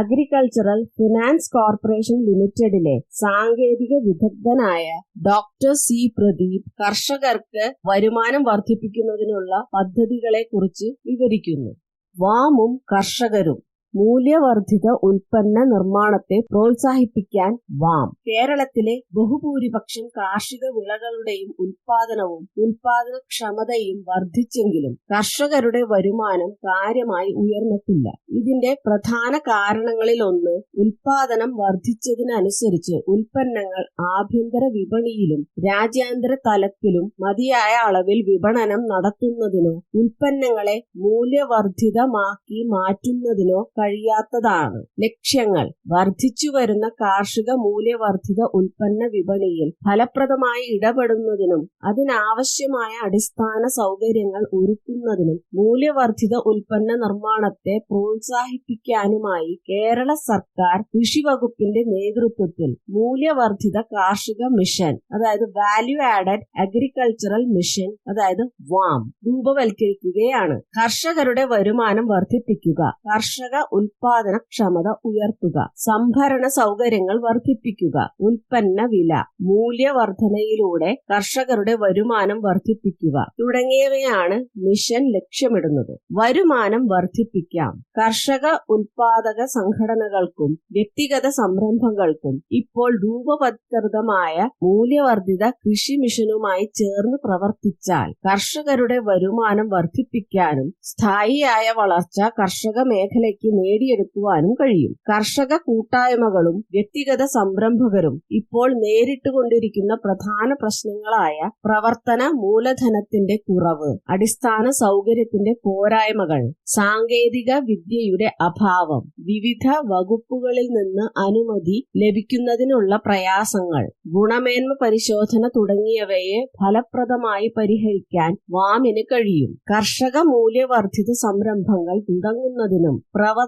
Agricultural finance corporation ലിമിറ്റഡിലെ സാങ്കേതിക വിദഗ്ധനായ doctor C Pradeep കർഷകർക്ക് വരുമാനം വർദ്ധിപ്പിക്കുന്നതിനുള്ള പദ്ധതികളെ കുറിച്ച് വിവരിക്കുന്നു. വാമും കർഷകരും മൂല്യവർദ്ധിത ഉൽപ്പന്ന നിർമ്മാണത്തെ പ്രോത്സാഹിപ്പിക്കാൻ വാം. കേരളത്തിലെ ബഹുഭൂരിപക്ഷം കാർഷിക വിളകളുടെയും ഉൽപാദനവും ഉൽപാദനക്ഷമതയും വർദ്ധിച്ചെങ്കിലും കർഷകരുടെ വരുമാനം കാര്യമായി ഉയർന്നിട്ടില്ല. ഇതിന്റെ പ്രധാന കാരണങ്ങളിൽ ഒന്ന് ഉൽപാദനം വർദ്ധിച്ചതിനനുസരിച്ച് ഉൽപ്പന്നങ്ങൾ ആഭ്യന്തര വിപണിയിലും രാജ്യാന്തര തലത്തിലും മതിയായ അളവിൽ വിപണനം നടത്തുന്നതിനോ ഉൽപ്പന്നങ്ങളെ മൂല്യവർദ്ധിതമാക്കി മാറ്റുന്നതിനോ കഴിയാത്തതാണ്. ലക്ഷ്യങ്ങൾ. വർദ്ധിച്ചു വരുന്ന കാർഷിക മൂല്യവർദ്ധിത ഉൽപ്പന്ന വിപണിയിൽ ഫലപ്രദമായി ഇടപെടുന്നതിനും അതിനാവശ്യമായ അടിസ്ഥാന സൗകര്യങ്ങൾ ഒരുക്കുന്നതിനും മൂല്യവർദ്ധിത ഉൽപ്പന്ന നിർമ്മാണത്തെ പ്രോത്സാഹിപ്പിക്കാനുമായി കേരള സർക്കാർ കൃഷി വകുപ്പിന്റെ നേതൃത്വത്തിൽ മൂല്യവർദ്ധിത കാർഷിക മിഷൻ അതായത് വാല്യൂ ആഡഡ് അഗ്രികൾച്ചറൽ മിഷൻ അതായത് വാം രൂപവൽക്കരിക്കുകയാണ്. കർഷകരുടെ വരുമാനം വർദ്ധിപ്പിക്കുക. കർഷക ഉൽപാദന ക്ഷമത ഉയർത്തുക. സംഭരണ സൗകര്യങ്ങൾ വർദ്ധിപ്പിക്കുക. ഉൽപ്പന്ന വില മൂല്യവർധനയിലൂടെ കർഷകരുടെ വരുമാനം വർദ്ധിപ്പിക്കുക തുടങ്ങിയവയാണ് മിഷൻ ലക്ഷ്യമിടുന്നത്. വരുമാനം വർദ്ധിപ്പിക്കാം. കർഷക ഉൽപാദക സംഘടനകൾക്കും വ്യക്തിഗത സംരംഭങ്ങൾക്കും ഇപ്പോൾ രൂപവത്കൃതമായ മൂല്യവർദ്ധിത കൃഷി മിഷനുമായി ചേർന്ന് പ്രവർത്തിച്ചാൽ കർഷകരുടെ വരുമാനം വർദ്ധിപ്പിക്കാനും സ്ഥായിയായ വളർച്ച കർഷക മേഖലയ്ക്ക് നേടിയെടുക്കുവാനും കഴിയും. കർഷക കൂട്ടായ്മകളും വ്യക്തിഗത സംരംഭകരും ഇപ്പോൾ നേരിട്ടുകൊണ്ടിരിക്കുന്ന പ്രധാന പ്രശ്നങ്ങളായ പ്രവർത്തന മൂലധനത്തിന്റെ കുറവ് അടിസ്ഥാന സൗകര്യത്തിന്റെ പോരായ്മകൾ സാങ്കേതിക വിദ്യയുടെ അഭാവം വിവിധ വകുപ്പുകളിൽ നിന്ന് അനുമതി ലഭിക്കുന്നതിനുള്ള പ്രയാസങ്ങൾ ഗുണമേന്മ പരിശോധന തുടങ്ങിയവയെ ഫലപ്രദമായി പരിഹരിക്കാൻ വാമിന് കഴിയും. കർഷക മൂല്യവർദ്ധിത സംരംഭങ്ങൾ തുടങ്ങുന്നതിനും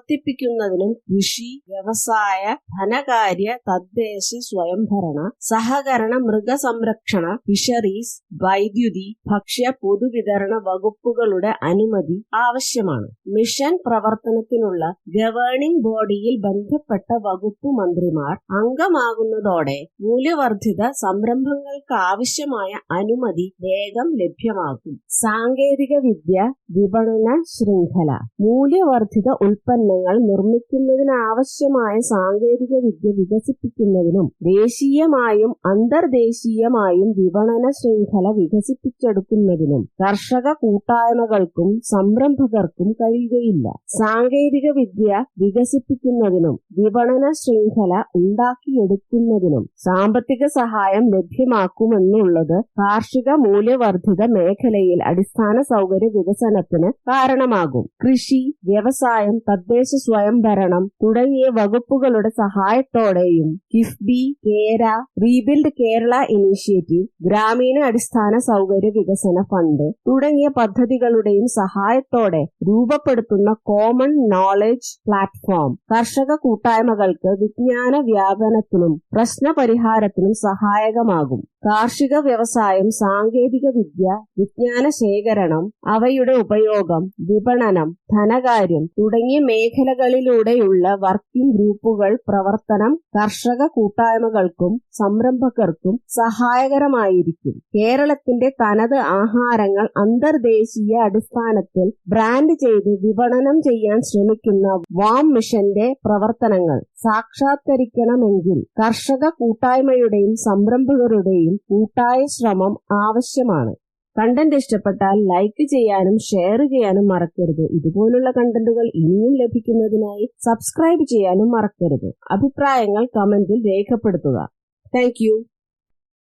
പ്രവർത്തിപ്പിക്കുന്നതിനും കൃഷി വ്യവസായ ധനകാര്യ തദ്ദേശ സ്വയംഭരണ സഹകരണ മൃഗസംരക്ഷണ ഫിഷറീസ് വൈദ്യുതി ഭക്ഷ്യ പൊതുവിതരണ വകുപ്പുകളുടെ അനുമതി ആവശ്യമാണ്. മിഷൻ പ്രവർത്തനത്തിനുള്ള ഗവേണിംഗ് ബോഡിയിൽ ബന്ധപ്പെട്ട വകുപ്പ് മന്ത്രിമാർ അംഗമാകുന്നതോടെ മൂല്യവർദ്ധിത സംരംഭങ്ങൾക്ക് ആവശ്യമായ അനുമതി വേഗം ലഭ്യമാകും. സാങ്കേതിക വിദ്യ വിപണന ശൃംഖല മൂല്യവർദ്ധിത ഉൽപ്പന്നങ്ങൾ നിർമ്മിക്കുന്നതിനാവശ്യമായ സാങ്കേതിക വിദ്യ വികസിപ്പിക്കുന്നതിനും ദേശീയമായും അന്തർദേശീയമായും വിപണന ശൃംഖല വികസിപ്പിച്ചെടുക്കുന്നതിനും കർഷക കൂട്ടായ്മകൾക്കും സംരംഭകർക്കും കഴിയുകയില്ല. സാങ്കേതിക വിദ്യ വികസിപ്പിക്കുന്നതിനും വിപണന ശൃംഖല ഉണ്ടാക്കിയെടുക്കുന്നതിനും സാമ്പത്തിക സഹായം ലഭ്യമാക്കുമെന്നുള്ളത് കാർഷിക മൂല്യവർദ്ധിത മേഖലയിൽ അടിസ്ഥാന സൗകര്യ വികസനത്തിന് കാരണമാകും. കൃഷി വ്യവസായം തദ്ദേശ സ്വയംഭരണം തുടങ്ങിയ വകുപ്പുകളുടെ സഹായത്തോടെയും കിഫ്ബി കേര റീബിൽഡ് കേരള ഇനീഷ്യേറ്റീവ് ഗ്രാമീണ അടിസ്ഥാന സൗകര്യ വികസന ഫണ്ട് തുടങ്ങിയ പദ്ധതികളുടെയും സഹായത്തോടെ രൂപപ്പെടുത്തുന്ന കോമൺ നോളജ് പ്ലാറ്റ്ഫോം. കർഷക കൂട്ടായ്മകൾക്ക് വിജ്ഞാന വ്യാപനത്തിനും പ്രശ്ന പരിഹാരത്തിനും സഹായകമാകും. കാർഷിക വ്യവസായം സാങ്കേതിക വിദ്യ വിജ്ഞാന ശേഖരണം അവയുടെ ഉപയോഗം വിപണനം ധനകാര്യം തുടങ്ങിയ മേഖലകളിലൂടെയുള്ള വർക്കിംഗ് ഗ്രൂപ്പുകൾ പ്രവർത്തനം കർഷക കൂട്ടായ്മകൾക്കും സംരംഭകർക്കും സഹായകരമായിരിക്കും. കേരളത്തിന്റെ തനത് ആഹാരങ്ങൾ അന്തർദേശീയ അടിസ്ഥാനത്തിൽ ബ്രാൻഡ് ചെയ്ത് വിപണനം ചെയ്യാൻ ശ്രമിക്കുന്ന വാം മിഷന്റെ പ്രവർത്തനങ്ങൾ സാക്ഷാത്കരിക്കണമെങ്കിൽ കർഷക കൂട്ടായ്മയുടെയും സംരംഭകരുടെയും കൂട്ടായ ശ്രമം ആവശ്യമാണ്. കണ്ടന്റ് ഇഷ്ടപ്പെട്ടാൽ ലൈക്ക് ചെയ്യാനും ഷെയർ ചെയ്യാനും മറക്കരുത്. ഇതുപോലുള്ള കണ്ടന്റുകൾ ഇനിയും ലഭിക്കുന്നതിനായി സബ്സ്ക്രൈബ് ചെയ്യാനും മറക്കരുത്. അഭിപ്രായങ്ങൾ കമന്റിൽ രേഖപ്പെടുത്തുക. താങ്ക്